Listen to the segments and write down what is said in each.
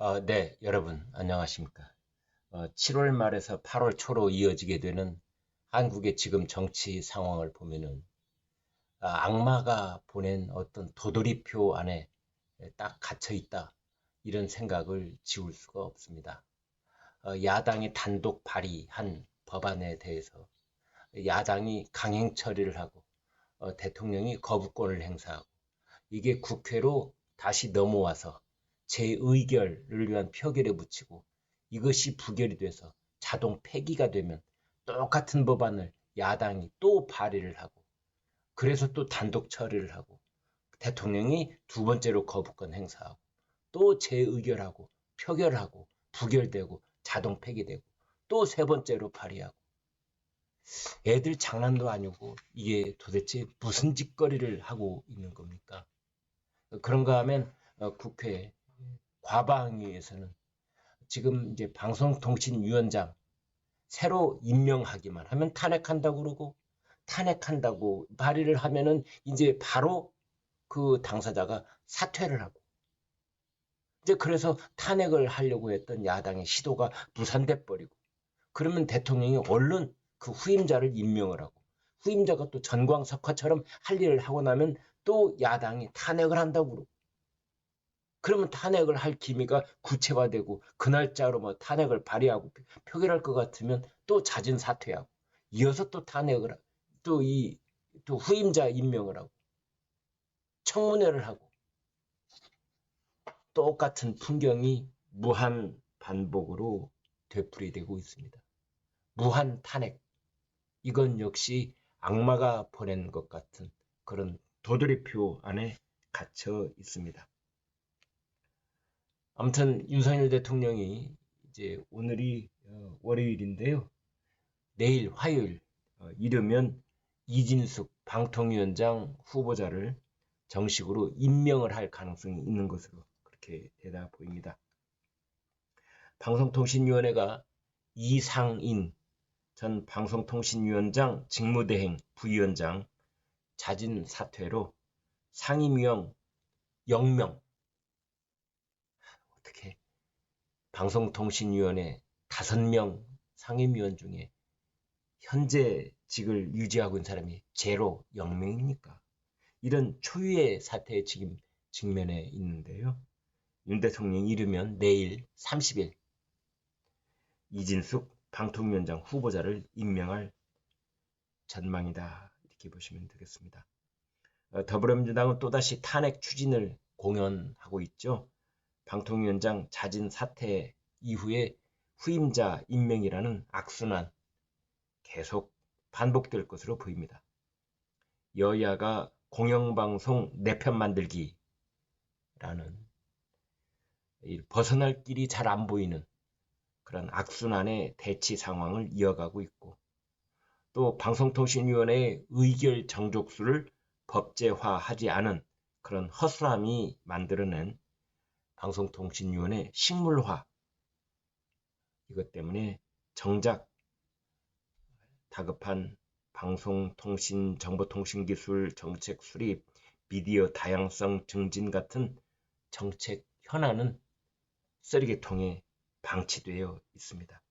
어, 네, 여러분, 안녕하십니까. 어, 7월 말에서 8월 초로 이어지게 되는 한국의 지금 정치 상황을 보면은, 아, 악마가 보낸 어떤 도돌이표 안에 딱 갇혀 있다. 이런 생각을 지울 수가 없습니다. 어, 야당이 단독 발의한 법안에 대해서 야당이 강행 처리를 하고, 어, 대통령이 거부권을 행사하고, 이게 국회로 다시 넘어와서 제 의결을 위한 표결에 붙이고 이것이 부결이 돼서 자동 폐기가 되면 똑같은 법안을 야당이 또 발의를 하고 그래서 또 단독 처리를 하고 대통령이 두 번째로 거부권 행사하고 또 재의결하고 표결하고 부결되고 자동 폐기되고 또 세 번째로 발의하고 애들 장난도 아니고 이게 도대체 무슨 짓거리를 하고 있는 겁니까? 그런가 하면 어, 국회에 과방위에서는 지금 이제 방송통신위원장 새로 임명하기만 하면 탄핵한다고 그러고 탄핵한다고 발의를 하면은 이제 바로 그 당사자가 사퇴를 하고 이제 그래서 탄핵을 하려고 했던 야당의 시도가 무산돼 버리고 그러면 대통령이 얼른 그 후임자를 임명을 하고 후임자가 또 전광석화처럼 할 일을 하고 나면 또 야당이 탄핵을 한다고 그러고 그러면 탄핵을 할 기미가 구체화되고 그 날짜로 뭐 탄핵을 발의하고 표결할 것 같으면 또 자진 사퇴하고 이어서 또 탄핵을 또 이 또 후임자 임명을 하고 청문회를 하고 똑같은 풍경이 무한 반복으로 되풀이되고 있습니다. 무한 탄핵 이건 역시 악마가 보낸 것 같은 그런 도돌이표 안에 갇혀 있습니다. 아무튼 윤석열 대통령이 이제 오늘이 어, 월요일인데요. 내일 화요일 어, 이르면 이진숙 방통위원장 후보자를 정식으로 임명을 할 가능성이 있는 것으로 그렇게 되다 보입니다. 방송통신위원회가 이상인 전 방송통신위원장 직무대행 부위원장 자진 사퇴로 상임위원 0명 어떻게 방송통신위원회 다섯 명 상임위원 중에 현재 직을 유지하고 있는 사람이 제로 0명입니까? 이런 초유의 사태에 지금 직면해 있는데요. 윤 대통령이 이르면 내일 30일 이진숙 방통위원장 후보자를 임명할 전망이다. 이렇게 보시면 되겠습니다. 어, 더불어민주당은 또다시 탄핵 추진을 공연하고 있죠. 방통위원장 자진 사퇴 이후에 후임자 임명이라는 악순환 계속 반복될 것으로 보입니다. 여야가 공영방송 내 편 만들기라는 벗어날 길이 잘 안 보이는 그런 악순환의 대치 상황을 이어가고 있고 또 방송통신위원회의 의결 정족수를 법제화하지 않은 그런 허술함이 만들어낸 방송통신위원회 식물화 이것 때문에 정작 다급한 방송통신 정보통신기술 정책 수립 미디어 다양성 증진 같은 정책 현안은 쓰레기통에 방치되어 있습니다.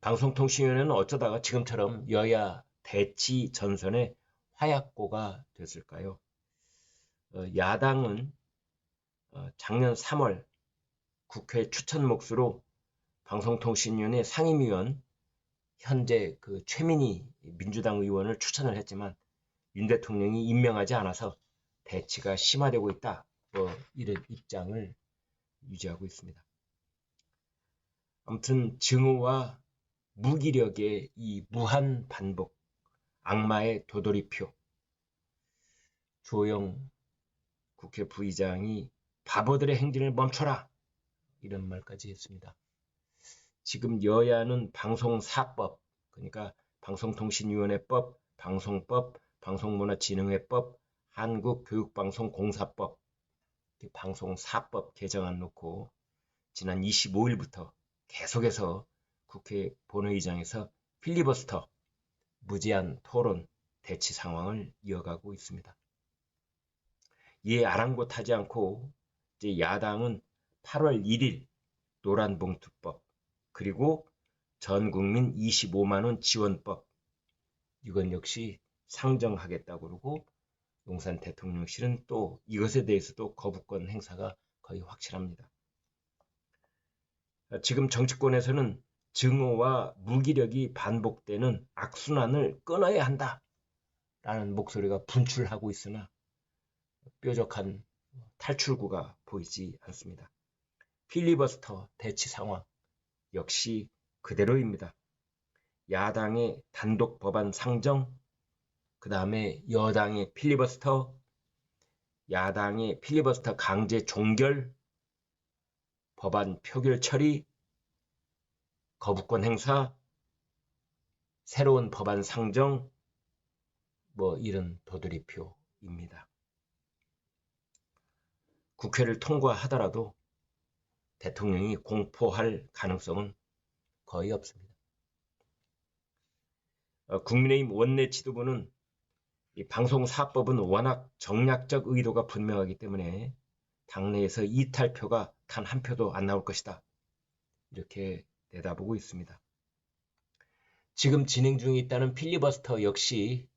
방송통신위원회는 어쩌다가 지금처럼 여야 대치 전선의 화약고가 됐을까요? 어, 야당은 어, 작년 3월 국회 추천 몫으로 방송통신위원회 상임위원 현재 그 최민희 민주당 의원을 추천을 했지만 윤 대통령이 임명하지 않아서 대치가 심화되고 있다. 뭐 이런 입장을 유지하고 있습니다. 아무튼 증오와 무기력의 이 무한 반복, 악마의 도돌이표, 조영 국회 부의장이 바보들의 행진을 멈춰라. 이런 말까지 했습니다. 지금 여야는 방송사법, 그러니까 방송통신위원회법, 방송법, 방송문화진흥회법, 한국교육방송공사법, 방송사법 개정안 놓고 지난 25일부터 계속해서 국회 본회의장에서 필리버스터, 무제한 토론, 대치 상황을 이어가고 있습니다. 이에 아랑곳하지 않고 이제 야당은 8월 1일 노란봉투법 그리고 전국민 25만원 지원법 이건 역시 상정하겠다고 그러고 용산 대통령실은 또 이것에 대해서도 거부권 행사가 거의 확실합니다. 지금 정치권에서는 증오와 무기력이 반복되는 악순환을 끊어야 한다. 라는 목소리가 분출하고 있으나 뾰족한 탈출구가 보이지 않습니다. 필리버스터 대치 상황 역시 그대로입니다. 야당의 단독 법안 상정, 그 다음에 여당의 필리버스터, 야당의 필리버스터 강제 종결, 법안 표결 처리, 거부권 행사, 새로운 법안 상정, 뭐 이런 도드리표입니다. 국회를 통과하더라도 대통령이 공포할 가능성은 거의 없습니다. 어, 국민의힘 원내 지도부는 이 방송사법은 워낙 정략적 의도가 분명하기 때문에 당내에서 이탈표가 단 한 표도 안 나올 것이다. 이렇게 내다보고 있습니다. 지금 진행 중에 있다는 필리버스터 역시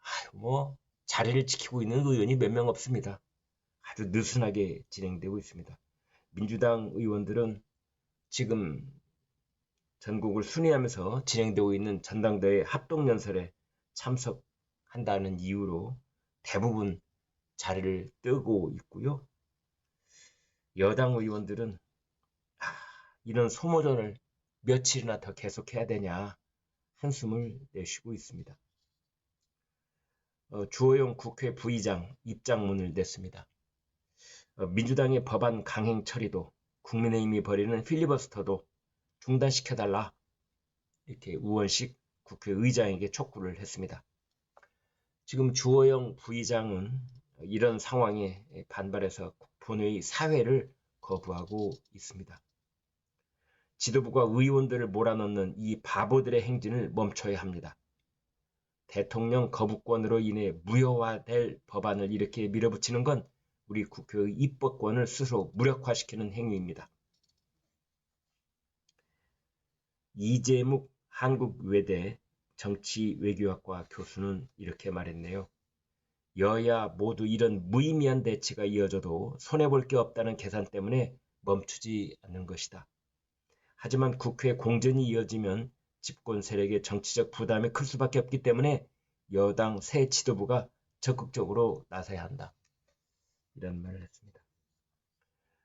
아유, 뭐 자리를 지키고 있는 의원이 몇 명 없습니다. 아주 느슨하게 진행되고 있습니다. 민주당 의원들은 지금 전국을 순회하면서 진행되고 있는 전당대회 합동연설에 참석한다는 이유로 대부분 자리를 뜨고 있고요. 여당 의원들은 아, 이런 소모전을 며칠이나 더 계속해야 되냐 한숨을 내쉬고 있습니다. 어, 주호영 국회 부의장 입장문을 냈습니다. 어, 민주당의 법안 강행 처리도 국민의힘이 벌이는 필리버스터도 중단시켜달라 이렇게 우원식 국회의장에게 촉구를 했습니다. 지금 주호영 부의장은 이런 상황에 반발해서 본회의 사회를 거부하고 있습니다. 지도부가 의원들을 몰아넣는 이 바보들의 행진을 멈춰야 합니다. 대통령 거부권으로 인해 무효화될 법안을 이렇게 밀어붙이는 건 우리 국회의 입법권을 스스로 무력화시키는 행위입니다. 이재묵 한국외대 정치외교학과 교수는 이렇게 말했네요. 여야 모두 이런 무의미한 대치가 이어져도 손해볼 게 없다는 계산 때문에 멈추지 않는 것이다. 하지만 국회 공전이 이어지면 집권 세력의 정치적 부담이 클 수밖에 없기 때문에 여당 새 지도부가 적극적으로 나서야 한다. 이런 말을 했습니다.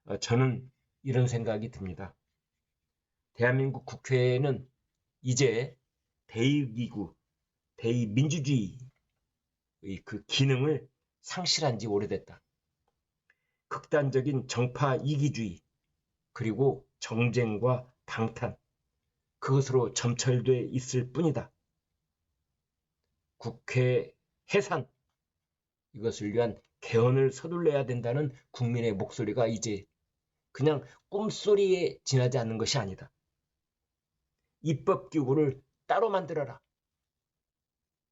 어, 저는 이런 생각이 듭니다. 대한민국 국회는 이제 대의기구, 대의민주주의의 그 기능을 상실한 지 오래됐다. 극단적인 정파 이기주의, 그리고 정쟁과 방탄, 그것으로 점철돼 있을 뿐이다. 국회 해산, 이것을 위한 개헌을 서둘러야 된다는 국민의 목소리가 이제 그냥 꿈소리에 지나지 않는 것이 아니다. 입법기구를 따로 만들어라.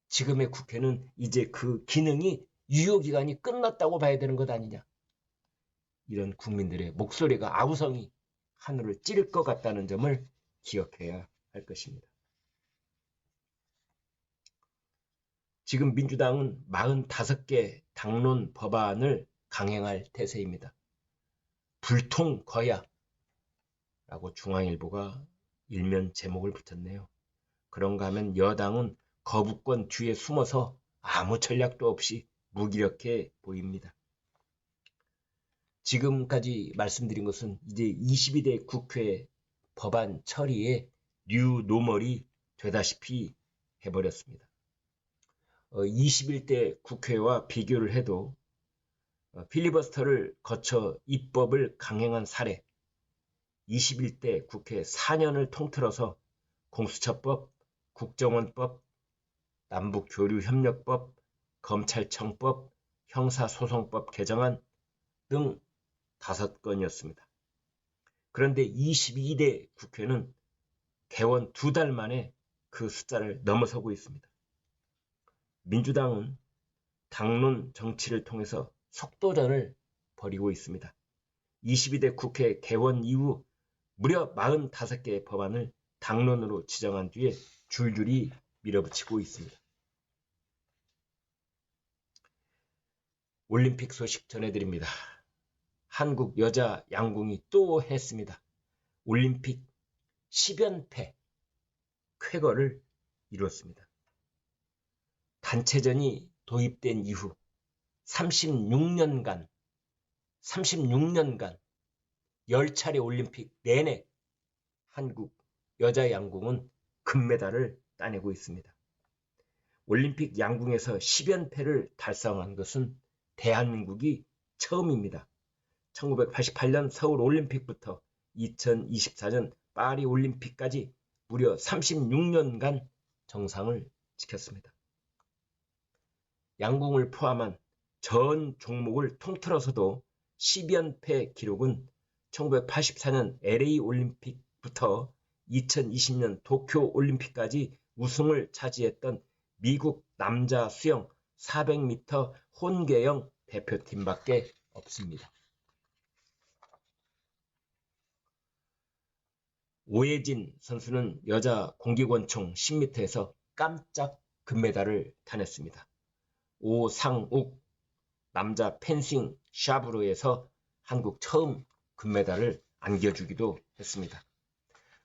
지금의 국회는 이제 그 기능이 유효기간이 끝났다고 봐야 되는 것 아니냐. 이런 국민들의 목소리가 아우성이 하늘을 찌를 것 같다는 점을 기억해야 할 것입니다. 지금 민주당은 45개 당론 법안을 강행할 태세입니다. 불통 거야 라고 중앙일보가 일면 제목을 붙였네요. 그런가 하면 여당은 거부권 뒤에 숨어서 아무 전략도 없이 무기력해 보입니다. 지금까지 말씀드린 것은 이제 22대 국회 법안 처리에 뉴 노멀이 되다시피 해버렸습니다. 21대 어, 국회와 비교를 해도 어, 필리버스터를 거쳐 입법을 강행한 사례 21대 국회 4년을 통틀어서 공수처법, 국정원법, 남북교류협력법, 검찰청법, 형사소송법 개정안 등 5건이었습니다. 그런데 22대 국회는 개원 두 달 만에 그 숫자를 넘어서고 있습니다. 민주당은 당론 정치를 통해서 속도전을 벌이고 있습니다. 22대 국회 개원 이후 무려 45개의 법안을 당론으로 지정한 뒤에 줄줄이 밀어붙이고 있습니다. 올림픽 소식 전해드립니다. 한국 여자 양궁이 또 했습니다. 올림픽 10연패 쾌거를 이뤘습니다. 단체전이 도입된 이후 36년간 36년간 10차례 올림픽 내내 한국 여자 양궁은 금메달을 따내고 있습니다. 올림픽 양궁에서 10연패를 달성한 것은 대한민국이 처음입니다. 1988년 서울 올림픽부터 2024년 파리 올림픽까지 무려 36년간 정상을 지켰습니다. 양궁을 포함한 전 종목을 통틀어서도 10연패 기록은 1984년 LA 올림픽부터 2020년 도쿄 올림픽까지 우승을 차지했던 미국 남자 수영 400m 혼계영 대표팀밖에 없습니다. 오예진 선수는 여자 공기권총 10m에서 깜짝 금메달을 타냈습니다. 오상욱 남자 펜싱 샤브로에서 한국 처음 금메달을 안겨주기도 했습니다.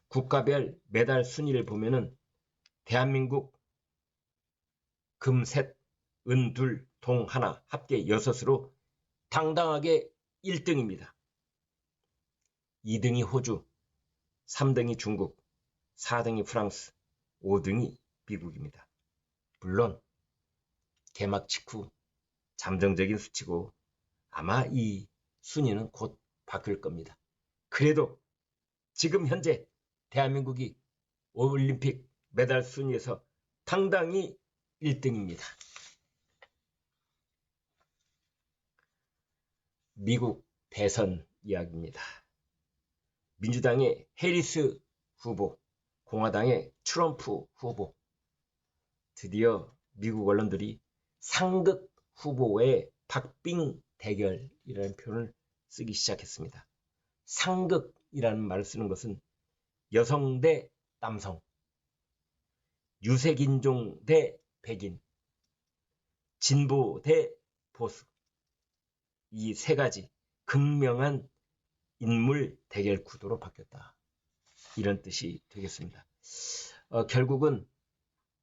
국가별 메달 순위를 보면은 대한민국 금 셋, 은 둘, 동 하나 합계 여섯으로 당당하게 1등입니다. 2등이 호주, 3등이 중국, 4등이 프랑스, 5등이 미국입니다. 물론 개막 직후 잠정적인 수치고 아마 이 순위는 곧 바뀔 겁니다. 그래도 지금 현재 대한민국이 올림픽 메달 순위에서 당당히 1등입니다. 미국 대선 이야기입니다. 민주당의 해리스 후보, 공화당의 트럼프 후보. 드디어 미국 언론들이 상극 후보의 박빙 대결이라는 표현을 쓰기 시작했습니다. 상극이라는 말을 쓰는 것은 여성 대 남성, 유색인종 대 백인, 진보 대 보수. 이 세 가지 극명한 인물 대결 구도로 바뀌었다. 이런 뜻이 되겠습니다. 어, 결국은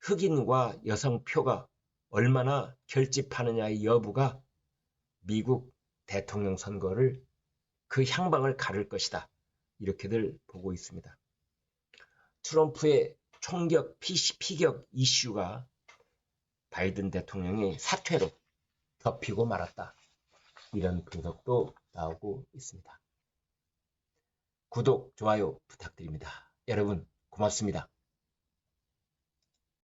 흑인과 여성 표가 얼마나 결집하느냐의 여부가 미국 대통령 선거를 그 향방을 가를 것이다. 이렇게들 보고 있습니다. 트럼프의 총격 피격 이슈가 바이든 대통령의 사퇴로 덮이고 말았다. 이런 분석도 나오고 있습니다. 구독, 좋아요 부탁드립니다. 여러분 고맙습니다.